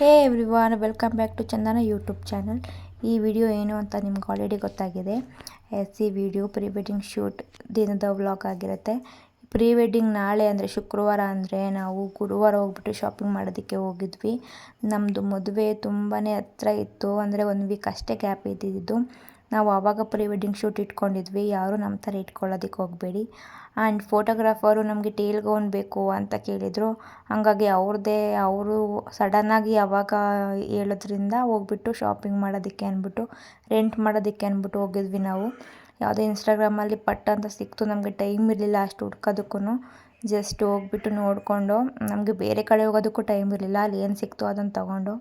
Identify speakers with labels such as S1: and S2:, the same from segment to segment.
S1: Hey everyone, welcome back to Chandana YouTube channel. ಈ video ಏನು ಅಂತ ನಿಮ್ಗೆ ಆಲ್ರೆಡಿ ಗೊತ್ತಾಗಿದೆ. S C video pre wedding shoot ದಿನದ ವ್ಲಾಗ್ ಆಗಿರುತ್ತೆ. ಪ್ರೀ ವೆಡ್ಡಿಂಗ್ ನಾಳೆ ಅಂದರೆ ಶುಕ್ರವಾರ ಅಂದರೆ ನಾವು ಗುರುವಾರ ಹೋಗ್ಬಿಟ್ಟು ಶಾಪಿಂಗ್ ಮಾಡೋದಕ್ಕೆ ಹೋಗಿದ್ವಿ. ನಮ್ಮದು ಮದುವೆ ತುಂಬಾ ಹತ್ರ ಇತ್ತು. ಅಂದರೆ ಒಂದು ವೀಕ್ ಅಷ್ಟೇ ಗ್ಯಾಪ್ ಇದ್ದಿದ್ದು. ನಾವು ಆವಾಗ ಪ್ರೀ ವೆಡ್ಡಿಂಗ್ ಶೂಟ್ ಇಟ್ಕೊಂಡಿದ್ವಿ. ಯಾರು ನಮ್ಮ ಥರ ಇಟ್ಕೊಳ್ಳೋದಕ್ಕೆ ಹೋಗಬೇಡಿ. ಆ್ಯಂಡ್ ಫೋಟೋಗ್ರಾಫರು ನಮಗೆ ಟೇಲ್ ಗೌನ್ ಬೇಕು ಅಂತ ಕೇಳಿದರು. ಹಾಗಾಗಿ ಅವ್ರದ್ದೇ ಅವರು ಸಡನ್ನಾಗಿ ಯಾವಾಗ ಹೇಳೋದ್ರಿಂದ ಹೋಗ್ಬಿಟ್ಟು ಶಾಪಿಂಗ್ ಮಾಡೋದಕ್ಕೆ ಅಂದ್ಬಿಟ್ಟು ರೆಂಟ್ ಮಾಡೋದಕ್ಕೆ ಅಂದ್ಬಿಟ್ಟು ಹೋಗಿದ್ವಿ ನಾವು. ಯಾವುದೇ ಇನ್ಸ್ಟಾಗ್ರಾಮಲ್ಲಿ ಪಟ್ ಅಂತ ಸಿಕ್ತು, ನಮಗೆ ಟೈಮ್ ಇರಲಿಲ್ಲ ಅಷ್ಟು ಹುಡ್ಕೋದಕ್ಕೂ ಜಸ್ಟ್ ಹೋಗ್ಬಿಟ್ಟು ನೋಡಿಕೊಂಡು, ನಮಗೆ ಬೇರೆ ಕಡೆ ಹೋಗೋದಕ್ಕೂ ಟೈಮ್ ಇರಲಿಲ್ಲ. ಅಲ್ಲಿ ಏನು ಸಿಕ್ತು ಅದನ್ನು ತಗೊಂಡು.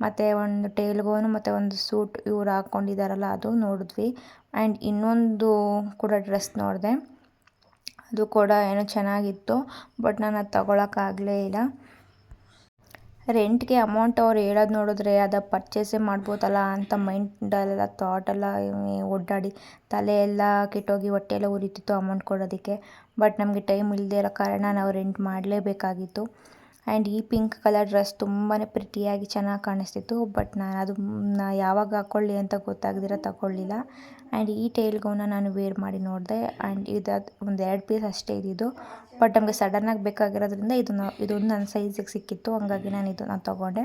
S1: ಮತ್ತು ಒಂದು ಟೇಲ್ಗೋನು ಮತ್ತು ಒಂದು ಸೂಟ್ ಇವ್ರು ಹಾಕ್ಕೊಂಡಿದ್ದಾರಲ್ಲ ಅದು ನೋಡಿದ್ವಿ. ಆ್ಯಂಡ್ ಇನ್ನೊಂದು ಕೂಡ ಡ್ರೆಸ್ ನೋಡಿದೆ. ಅದು ಕೂಡ ಏನೋ ಚೆನ್ನಾಗಿತ್ತು ಬಟ್ ನಾನು ಅದು ತಗೊಳಕ್ಕಾಗಲೇ ಇಲ್ಲ. ರೆಂಟ್ಗೆ ಅಮೌಂಟ್ ಅವ್ರು ಹೇಳೋದು ನೋಡಿದ್ರೆ ಅದು ಪರ್ಚೇಸೇ ಮಾಡ್ಬೋದಲ್ಲ ಅಂತ ಮೈಂಡಲ್ಲೆಲ್ಲ ಥಾಟೆಲ್ಲ ಒಡ್ಡಾಡಿ ತಲೆ ಎಲ್ಲ ಕೆಟ್ಟೋಗಿ ಹೊಟ್ಟೆ ಎಲ್ಲ ಉರಿತಿತ್ತು ಅಮೌಂಟ್ ಕೊಡೋದಕ್ಕೆ. ಬಟ್ ನಮಗೆ ಟೈಮ್ ಇಲ್ಲದೆ ಇರೋ ಕಾರಣ ನಾವು ರೆಂಟ್ ಮಾಡಲೇಬೇಕಾಗಿತ್ತು. ಆ್ಯಂಡ್ ಈ ಪಿಂಕ್ ಕಲರ್ ಡ್ರೆಸ್ ತುಂಬಾ ಪ್ರಿಟಿಯಾಗಿ ಚೆನ್ನಾಗಿ ಕಾಣಿಸ್ತಿತ್ತು, ಬಟ್ ನಾನು ಅದು ಯಾವಾಗ ಹಾಕ್ಕೊಳ್ಳಿ ಅಂತ ಗೊತ್ತಾಗದಿರ ತಗೊಳ್ಳಿಲ್ಲ. ಆ್ಯಂಡ್ ಈ ಟೈಲ್ಗವನ್ನ ನಾನು ವೇರ್ ಮಾಡಿ ನೋಡಿದೆ, ಆ್ಯಂಡ್ ಇದು ಒಂದು ಎರಡು ಪೀಸ್ ಅಷ್ಟೇ ಇದ್ದಿದ್ದು. ಬಟ್ ನಮಗೆ ಸಡನ್ನಾಗಿ ಬೇಕಾಗಿರೋದ್ರಿಂದ ಇದನ್ನು ಇದೊಂದು ನನ್ನ ಸೈಜಿಗೆ ಸಿಕ್ಕಿತ್ತು, ಹಂಗಾಗಿ ನಾನು ಇದನ್ನು ತೊಗೊಂಡೆ.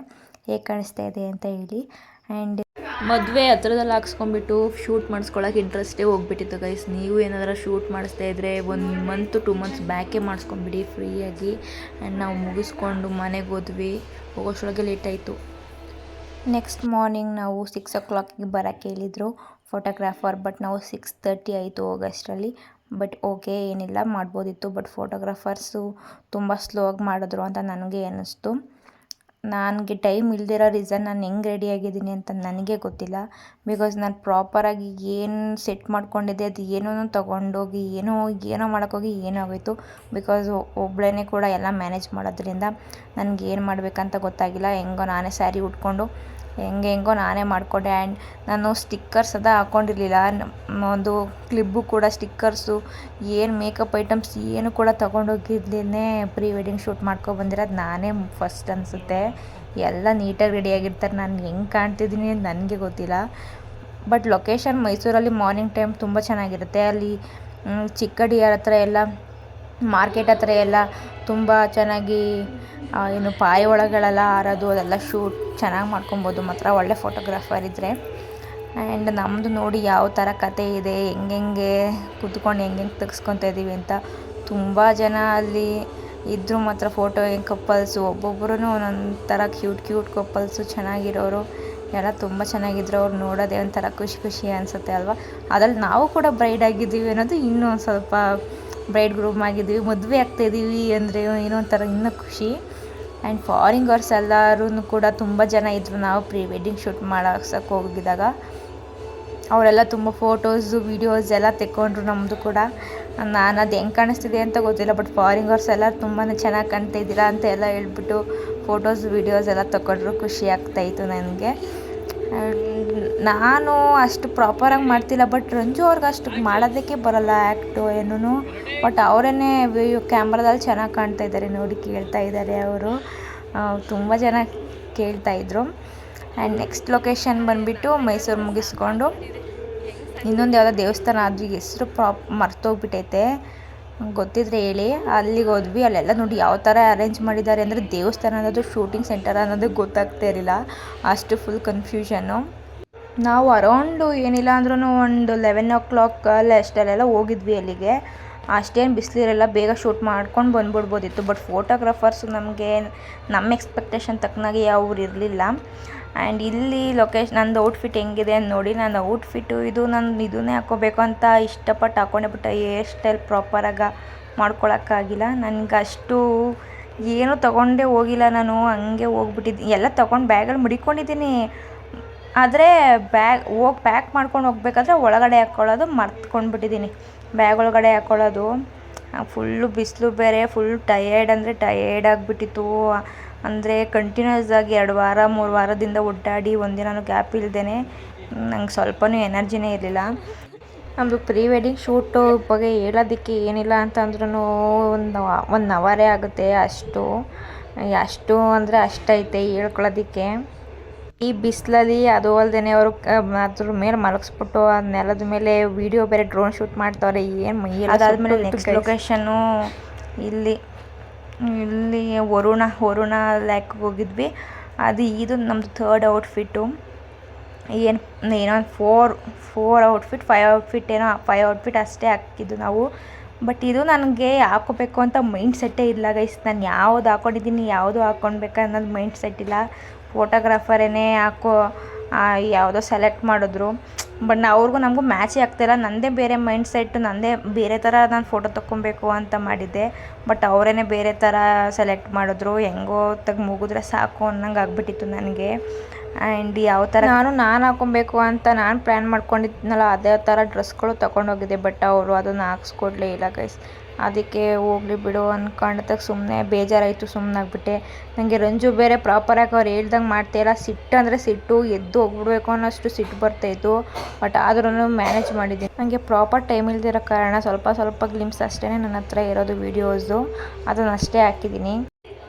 S1: ಹೇಗೆ ಕಾಣಿಸ್ತಾ ಇದೆ ಅಂತ ಹೇಳಿ. ಆ್ಯಂಡ್
S2: ಮದುವೆ ಹತ್ರದಲ್ಲಿ ಹಾಕ್ಸ್ಕೊಂಡ್ಬಿಟ್ಟು ಶೂಟ್ ಮಾಡಿಸ್ಕೊಳಕ್ಕೆ ಇಂಟ್ರೆಸ್ಟೇ ಹೋಗ್ಬಿಟ್ಟಿತ್ತು ಗೈಸ್ ನೀವು ಏನಾದರೂ ಶೂಟ್ ಮಾಡಿಸ್ತಾ ಇದ್ದರೆ ಒಂದು ಮಂತ್ ಟು ಮಂತ್ಸ್ ಬ್ಯಾಕೇ ಮಾಡಿಸ್ಕೊಂಬಿಡಿ ಫ್ರೀಯಾಗಿ. ಆ್ಯಂಡ್ ನಾವು ಮುಗಿಸ್ಕೊಂಡು ಮನೆಗೆ ಹೋದ್ವಿ. ಹೋಗೋಷ್ಟೊಳಗೆ ಲೇಟ್ ಆಯಿತು.
S1: ನೆಕ್ಸ್ಟ್ ಮಾರ್ನಿಂಗ್ ನಾವು ಸಿಕ್ಸ್ ಓ ಕ್ಲಾಕಿಗೆ ಬರೋಕ್ಕೆ ಹೇಳಿದರು ಫೋಟೋಗ್ರಾಫರ್ ಬಟ್ ನಾವು ಸಿಕ್ಸ್ ತರ್ಟಿ ಆಯಿತು ಹೋಗೋಷ್ಟರಲ್ಲಿ. ಬಟ್ ಓಕೆ ಏನಿಲ್ಲ, ಮಾಡ್ಬೋದಿತ್ತು. ಬಟ್ ಫೋಟೋಗ್ರಾಫರ್ಸು ತುಂಬ ಸ್ಲೋ ಆಗಿ ಮಾಡಿದ್ರು ಅಂತ ನನಗೆ ಅನ್ನಿಸ್ತು. ನನಗೆ ಟೈಮ್ ಇಲ್ದಿರೋ ರೀಸನ್ ನಾನು ಹೆಂಗೆ ರೆಡಿಯಾಗಿದ್ದೀನಿ ಅಂತ ನನಗೆ ಗೊತ್ತಿಲ್ಲ. ಬಿಕಾಸ್ ನಾನು ಪ್ರಾಪರಾಗಿ ಏನು ಸೆಟ್ ಮಾಡ್ಕೊಂಡಿದ್ದೆ ಅದು ಏನೋ ತೊಗೊಂಡೋಗಿ, ಏನೋ ಏನೋ ಮಾಡೋಕ್ಕೋಗಿ ಏನಾಗೋಯಿತು ಬಿಕಾಸ್ ಒಬ್ಬಳೇ ಕೂಡ ಎಲ್ಲ ಮ್ಯಾನೇಜ್ ಮಾಡೋದ್ರಿಂದ ನನಗೆ ಏನು ಮಾಡಬೇಕಂತ ಗೊತ್ತಾಗಿಲ್ಲ. ಹೆಂಗೋ ನಾನೇ ಸ್ಯಾರಿ ಉಟ್ಕೊಂಡು ಹೆಂಗೆ ಹೆಂಗೋ ನಾನೇ ಮಾಡಿಕೊಂಡೆ. ಆ್ಯಂಡ್ ನಾನು ಸ್ಟಿಕ್ಕರ್ಸ್ ಅದ ಹಾಕ್ಕೊಂಡಿರ್ಲಿಲ್ಲ ಒಂದು ಕ್ಲಿಬ್ಬು ಕೂಡ ಸ್ಟಿಕ್ಕರ್ಸು ಏನು ಮೇಕಪ್ ಐಟಮ್ಸ್ ಏನು ಕೂಡ ತೊಗೊಂಡೋಗಿದ್ದೇನೆ ಪ್ರೀ ವೆಡ್ಡಿಂಗ್ ಶೂಟ್ ಮಾಡ್ಕೊಬಂದಿರೋದು ನಾನೇ ಫಸ್ಟ್ ಅನಿಸುತ್ತೆ. ಎಲ್ಲ ನೀಟಾಗಿ ರೆಡಿಯಾಗಿರ್ತಾರೆ ನಾನು ಹೆಂಗೆ ಕಾಣ್ತಿದ್ದೀನಿ ನನಗೆ ಗೊತ್ತಿಲ್ಲ. ಬಟ್ ಲೊಕೇಶನ್ ಮೈಸೂರಲ್ಲಿ ಮಾರ್ನಿಂಗ್ ಟೈಮ್ ತುಂಬ ಚೆನ್ನಾಗಿರುತ್ತೆ. ಅಲ್ಲಿ ಚಿಕ್ಕಡಿಯಾರ ಹತ್ರ ಎಲ್ಲ ಮಾರ್ಕೆಟ್ ಹತ್ರ ಎಲ್ಲ ತುಂಬ ಚೆನ್ನಾಗಿ ಏನು ಪಾಯ ಒಳಗಳೆಲ್ಲ ಆರೋದು, ಅದೆಲ್ಲ ಶೂಟ್ ಚೆನ್ನಾಗಿ ಮಾಡ್ಕೊಬೋದು. ಮಾತ್ರ ಒಳ್ಳೆ ಫೋಟೋಗ್ರಾಫರ್ ಇದ್ದರೆ ಆ್ಯಂಡ್ ನಮ್ಮದು ನೋಡಿ ಯಾವ ಥರ ಕತೆ ಇದೆ, ಹೆಂಗೆಂಗೆ ಕೂತ್ಕೊಂಡು ಹೆಂಗೆಂಗೆ ತೆಗ್ಸ್ಕೊತಾ ಇದ್ದೀವಿ ಅಂತ ತುಂಬ ಜನ ಅಲ್ಲಿ ಇದ್ದರು ಮಾತ್ರ ಫೋಟೋ ಹೆಂಗೆ ಕಪ್ಪಲ್ಸು ಒಬ್ಬೊಬ್ಬರೂ ಒಂದೊಂದು ಥರ ಕ್ಯೂಟ್ ಕ್ಯೂಟ್ ಕಪ್ಪಲ್ಸು ಚೆನ್ನಾಗಿರೋರು. ಎಲ್ಲ ತುಂಬ ಚೆನ್ನಾಗಿದ್ರು, ಅವ್ರು ನೋಡೋದೇ ಒಂಥರ ಖುಷಿ ಖುಷಿ ಅನಿಸುತ್ತೆ ಅಲ್ವಾ? ಅದ್ರಲ್ಲಿ ನಾವು ಕೂಡ ಬ್ರೈಡ್ ಆಗಿದ್ದೀವಿ ಅನ್ನೋದು ಇನ್ನೂ ಸ್ವಲ್ಪ ಬ್ರೈಡ್ ಗ್ರೂಮ್ ಆಗಿದ್ದೀವಿ ಮದುವೆ ಆಗ್ತಾಯಿದ್ದೀವಿ ಅಂದರೆ ಏನೋ ಒಂಥರ ಇನ್ನೂ ಖುಷಿ. ಆ್ಯಂಡ್ ಫಾರಿನ್ಗರ್ಸ್ ಎಲ್ಲರೂ ಕೂಡ ತುಂಬ ಜನ ಇದ್ದರು ನಾವು ಪ್ರೀ ವೆಡ್ಡಿಂಗ್ ಶೂಟ್ ಮಾಡಿಸೋಕೆ ಹೋಗಿದ್ದಾಗ. ಅವರೆಲ್ಲ ತುಂಬ ಫೋಟೋಸು ವೀಡಿಯೋಸ್ ಎಲ್ಲ ತೆಕ್ಕೊಂಡ್ರು ನಮ್ಮದು ಕೂಡ. ನಾನು ಅದು ಹೆಂಗೆ ಕಾಣಿಸ್ತಿದೆ ಅಂತ ಗೊತ್ತಿಲ್ಲ ಬಟ್ ಫಾರಿನ್ಗರ್ಸ್ ಎಲ್ಲ ತುಂಬಾ ಚೆನ್ನಾಗಿ ಕಾಣ್ತಾ ಇದ್ದೀರಾ ಅಂತ ಎಲ್ಲ ಹೇಳ್ಬಿಟ್ಟು ಫೋಟೋಸ್ ವೀಡಿಯೋಸ್ ಎಲ್ಲ ತಗೊಂಡ್ರು ಖುಷಿ ಆಗ್ತಾಯಿತ್ತು ನನಗೆ. ನಾನು ಅಷ್ಟು ಪ್ರಾಪರಾಗಿ ಮಾಡ್ತಿಲ್ಲ ಬಟ್ ರಂಜು ಅವ್ರಿಗೆ ಅಷ್ಟು ಮಾಡೋದಕ್ಕೆ ಬರಲ್ಲ ಆ್ಯಕ್ಟು ಏನೂ ಬಟ್ ಅವರೇ ಕ್ಯಾಮ್ರಾದಲ್ಲಿ ಚೆನ್ನಾಗಿ ಕಾಣ್ತಾ ಇದ್ದಾರೆ ನೋಡಿ ಕೇಳ್ತಾ ಇದ್ದಾರೆ ಅವರು. ತುಂಬ ಜನ ಕೇಳ್ತಾಯಿದ್ರು ಆ್ಯಂಡ್ ನೆಕ್ಸ್ಟ್ ಲೊಕೇಶನ್ ಬಂದುಬಿಟ್ಟು ಮೈಸೂರು ಮುಗಿಸ್ಕೊಂಡು, ಇನ್ನೊಂದು ಯಾವುದೋ ದೇವಸ್ಥಾನ ಅದು ಹೆಸ್ರು ಪ್ರಾಪ್ ಮರ್ತೋಗ್ಬಿಟ್ಟೈತೆ ಗೊತ್ತಿದ್ರೆ ಹೇಳಿ, ಅಲ್ಲಿಗೆ ಹೋದ್ವಿ. ಅಲ್ಲೆಲ್ಲ ನೋಡಿ ಯಾವ ಥರ ಅರೇಂಜ್ ಮಾಡಿದ್ದಾರೆ ಅಂದರೆ ದೇವಸ್ಥಾನ ಅನ್ನೋದು ಶೂಟಿಂಗ್ ಸೆಂಟರ್ ಅನ್ನೋದು ಗೊತ್ತಾಗ್ತಾ ಇರಲಿಲ್ಲ. ಅಷ್ಟು ಫುಲ್ ಕನ್ಫ್ಯೂಷನ್ನು ನಾವು ಅರೌಂಡು ಏನಿಲ್ಲ ಅಂದ್ರೂ ಒಂದು ಲೆವೆನ್ ಓ ಕ್ಲಾಕ್ ಅಲ್ಲಿ ಅಷ್ಟಲ್ಲೆಲ್ಲ ಹೋಗಿದ್ವಿ ಅಲ್ಲಿಗೆ. ಅಷ್ಟೇನು ಬಿಸಿಲಿರಲ್ಲ, ಬೇಗ ಶೂಟ್ ಮಾಡ್ಕೊಂಡು ಬಂದ್ಬಿಡ್ಬೋದಿತ್ತು. ಬಟ್ ಫೋಟೋಗ್ರಾಫರ್ಸ್ ನಮಗೆ ನಮ್ಮ ಎಕ್ಸ್ಪೆಕ್ಟೇಷನ್ ತಕ್ಕನಾಗೆ ಯಾವ್ರು ಇರಲಿಲ್ಲ. ಆ್ಯಂಡ್ ಇಲ್ಲಿ ಲೊಕೇಶ್ ನಂದು ಔಟ್ಫಿಟ್ ಹೆಂಗಿದೆ ಅಂತ ನೋಡಿ ನನ್ನ ಔಟ್ಫಿಟ್ಟು ಇದು ನಾನು ಇದನ್ನೇ ಹಾಕೋಬೇಕು ಅಂತ ಇಷ್ಟಪಟ್ಟು ಹಾಕೊಂಡೆ ಬಟ್ ಹೇರ್ ಸ್ಟೈಲ್ ಪ್ರಾಪರಾಗಿ ಮಾಡ್ಕೊಳಕ್ಕಾಗಿಲ್ಲ. ನನಗೆ ಅಷ್ಟು ಏನೂ ತೊಗೊಂಡೇ ಹೋಗಿಲ್ಲ ನಾನು, ಹಂಗೆ ಹೋಗ್ಬಿಟ್ಟಿದ್ದು ಎಲ್ಲ ತೊಗೊಂಡು ಬ್ಯಾಗಲ್ಲಿ ಮುಡಿಕೊಂಡಿದ್ದೀನಿ. ಆದರೆ ಬ್ಯಾಗ್ ಹೋಗಿ ಪ್ಯಾಕ್ ಮಾಡ್ಕೊಂಡು ಹೋಗ್ಬೇಕಾದ್ರೆ ಒಳಗಡೆ ಹಾಕ್ಕೊಳ್ಳೋದು ಮರ್ತ್ಕೊಂಡ್ಬಿಟ್ಟಿದ್ದೀನಿ. ಬ್ಯಾಗ್ ಒಳಗಡೆ ಹಾಕ್ಕೊಳ್ಳೋದು ಫುಲ್ಲು ಬಿಸಿಲು ಬೇರೆ ಫುಲ್ ಟಯರ್ಡ್ ಅಂದರೆ ಟಯರ್ಡ್ ಆಗಿಬಿಟ್ಟಿತ್ತು. ಅಂದರೆ ಕಂಟಿನ್ಯೂಸ್ ಆಗಿ ಎರಡು ವಾರ, ಮೂರು ವಾರದಿಂದ ಒಡ್ಡಾಡಿ ಒಂದಿನಾನು ಗ್ಯಾಪ್ ಇಲ್ಲದೇ ನಂಗೆ ಸ್ವಲ್ಪನೂ ಎನರ್ಜಿನೇ ಇರಲಿಲ್ಲ. ನಮ್ಮದು ಪ್ರೀ ವೆಡ್ಡಿಂಗ್ ಶೂಟು ಬಗ್ಗೆ ಹೇಳೋದಕ್ಕೆ ಏನಿಲ್ಲ ಅಂತಂದ್ರೂ ಒಂದು ಒನ್ ಅವರೇ ಆಗುತ್ತೆ ಅಷ್ಟು. ಅಷ್ಟು ಅಂದರೆ ಅಷ್ಟೈತೆ ಹೇಳ್ಕೊಳ್ಳೋದಕ್ಕೆ. ಈ ಬಿಸಿಲಲ್ಲಿ ಅದು ಅಲ್ಲದೆ ಅವರು ಅದ್ರ ಮೇಲೆ ಮಲಗಿಸ್ಬಿಟ್ಟು ಆ ನೆಲದ ಮೇಲೆ ವಿಡಿಯೋ ಬೇರೆ ಡ್ರೋನ್ ಶೂಟ್ ಮಾಡ್ತವ್ರೆ, ಏನು ಅದಾದಮೇಲೆ ನೆಕ್ಸ್ಟ್ ಲೊಕೇಶನ್ನು ಇಲ್ಲಿ. ಇಲ್ಲಿ ವರುಣ ವರುಣ ಲ್ಯಾಕ್ಗೆ ಹೋಗಿದ್ವಿ. ಅದು ಇದು ನಮ್ಮದು ಥರ್ಡ್ ಔಟ್ಫಿಟ್ಟು ಏನು, ಏನೋ four four outfit five outfit ಏನೋ ಫೈವ್ ಔಟ್ಫಿಟ್ ಅಷ್ಟೇ ಹಾಕಿದ್ದು ನಾವು. ಬಟ್ ಇದು ನನಗೆ ಹಾಕೋಬೇಕು ಅಂತ ಮೈಂಡ್ ಸೆಟ್ಟೇ ಇಲ್ಲ ಗೈಸ್ ನಾನು ಯಾವ್ದು ಹಾಕೊಂಡಿದ್ದೀನಿ, ಯಾವುದು ಹಾಕ್ಕೊಳ್ಬೇಕು ಅನ್ನೋದು ಮೈಂಡ್ ಸೆಟ್ ಇಲ್ಲ ಫೋಟೋಗ್ರಾಫರೇನೇ ಹಾಕೋ ಯಾವುದೋ ಸೆಲೆಕ್ಟ್ ಮಾಡಿದ್ರು. ಬಟ್ ನಾ ಅವ್ರಿಗೂ ನಮಗೂ ಮ್ಯಾಚೇ ಆಗ್ತಿಲ್ಲ ನನ್ನದೇ ಬೇರೆ ಮೈಂಡ್ ಸೆಟ್ ನನ್ನದೇ ಬೇರೆ ಥರ ನಾನು ಫೋಟೋ ತೊಗೊಬೇಕು ಅಂತ ಮಾಡಿದ್ದೆ. ಬಟ್ ಅವರೇ ಬೇರೆ ಥರ ಸೆಲೆಕ್ಟ್ ಮಾಡಿದ್ರು. ಹೆಂಗೋ ತೆಗ್ ಮುಗಿದ್ರೆ ಸಾಕು ಅನ್ನಂಗೆ ಆಗ್ಬಿಟ್ಟಿತ್ತು ನನಗೆ. ಆ್ಯಂಡ್ ಯಾವ ಥರ ನಾನು ನಾನು ಹಾಕೊಬೇಕು ಅಂತ ನಾನು ಪ್ಲ್ಯಾನ್ ಮಾಡ್ಕೊಂಡಿದ್ನಲ್ಲ, ಅದೇ ಥರ ಡ್ರೆಸ್ಗಳು ತೊಗೊಂಡೋಗಿದ್ದೆ ಬಟ್ ಅವರು ಅದನ್ನು ಹಾಕ್ಸ್ಕೊಡ್ಲೇ ಇಲ್ಲ ಗೈಸ್ ಅದಕ್ಕೆ ಹೋಗ್ಲಿ ಬಿಡು ಅನ್ಕೊಂಡಾಗ ಸುಮ್ಮನೆ ಬೇಜಾರಾಯಿತು ಸುಮ್ಮನಾಗ್ಬಿಟ್ಟೆ ನನಗೆ ರಂಜು ಬೇರೆ ಪ್ರಾಪರಾಗಿ ಅವ್ರು ಹೇಳ್ದಂಗೆ ಮಾಡ್ತಾಯಿಲ್ಲ ಸಿಟ್ಟು ಅಂದರೆ ಸಿಟ್ಟು, ಎದ್ದು ಹೋಗ್ಬಿಡ್ಬೇಕು ಅನ್ನೋಷ್ಟು ಸಿಟ್ಟು ಬರ್ತಾಯಿತ್ತು ಬಟ್ ಆದ್ರೂ ಮ್ಯಾನೇಜ್ ಮಾಡಿದ್ದೀನಿ. ನನಗೆ ಪ್ರಾಪರ್ ಟೈಮ್ ಇಲ್ದಿರೋ ಕಾರಣ ಸ್ವಲ್ಪ ಸ್ವಲ್ಪ ಗ್ಲಿಮ್ಸ್ ಅಷ್ಟೇ ನನ್ನ ಹತ್ರ ಇರೋದು ವೀಡಿಯೋಸು ಅದನ್ನಷ್ಟೇ ಹಾಕಿದ್ದೀನಿ.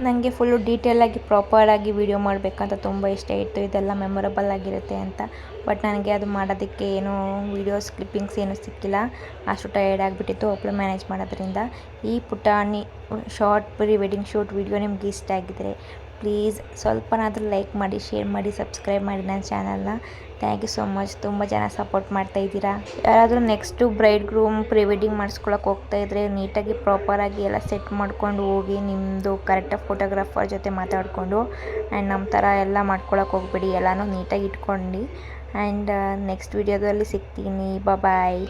S1: ನನಗೆ ಫುಲ್ಲು ಡೀಟೇಲಾಗಿ ಪ್ರಾಪರಾಗಿ ವೀಡಿಯೋ ಮಾಡಬೇಕಂತ ತುಂಬ ಇಷ್ಟ. ಇತ್ತು ಇದೆಲ್ಲ ಮೆಮೊರಬಲ್ ಆಗಿರುತ್ತೆ ಅಂತ. ಬಟ್ ನನಗೆ ಅದು ಮಾಡೋದಕ್ಕೆ ಏನು ವೀಡಿಯೋಸ್ ಕ್ಲಿಪ್ಪಿಂಗ್ಸ್ ಏನೂ ಸಿಕ್ಕಿಲ್ಲ. ಅಷ್ಟು ಟಯರ್ಡ್ ಆಗಿಬಿಟ್ಟಿತ್ತು ಒಬ್ಬಳು ಮ್ಯಾನೇಜ್ ಮಾಡೋದ್ರಿಂದ. ಈ ಪುಟಾಣಿ short pre wedding shoot video ನಿಮ್ಗೆ ಇಷ್ಟ ಆಗಿದ್ರೆ ಪ್ಲೀಸ್ ಸ್ವಲ್ಪನಾದರೂ ಲೈಕ್ ಮಾಡಿ ಶೇರ್ ಮಾಡಿ ಸಬ್ಸ್ಕ್ರೈಬ್ ಮಾಡಿ ನನ್ನ ಚಾನಲ್ನ ಥ್ಯಾಂಕ್ ಯು ಸೋ ಮಚ್ ತುಂಬ ಜನ ಸಪೋರ್ಟ್ ಮಾಡ್ತಾ ಇದ್ದೀರಾ. ಯಾರಾದರೂ next bride groom pre wedding ಮಾಡಿಸ್ಕೊಳಕ್ಕೆ ಹೋಗ್ತಾ ಇದ್ರೆ ನೀಟಾಗಿ ಪ್ರಾಪರಾಗಿ ಎಲ್ಲ ಸೆಟ್ ಮಾಡ್ಕೊಂಡು ಹೋಗಿ ನಿಮ್ಮದು ಕರೆಕ್ಟಾಗಿ ಫೋಟೋಗ್ರಾಫರ್ ಜೊತೆ ಮಾತಾಡಿಕೊಂಡು ಆ್ಯಂಡ್ ನಮ್ಮ ಥರ ಎಲ್ಲ ಮಾಡ್ಕೊಳಕ್ಕೆ ಹೋಗ್ಬೇಡಿ. ಎಲ್ಲನೂ ನೀಟಾಗಿ ಇಟ್ಕೊಂಡು. ಆ್ಯಂಡ್ ನೆಕ್ಸ್ಟ್ ವಿಡಿಯೋದಲ್ಲಿ ಸಿಗ್ತೀನಿ. ಬಾಯ್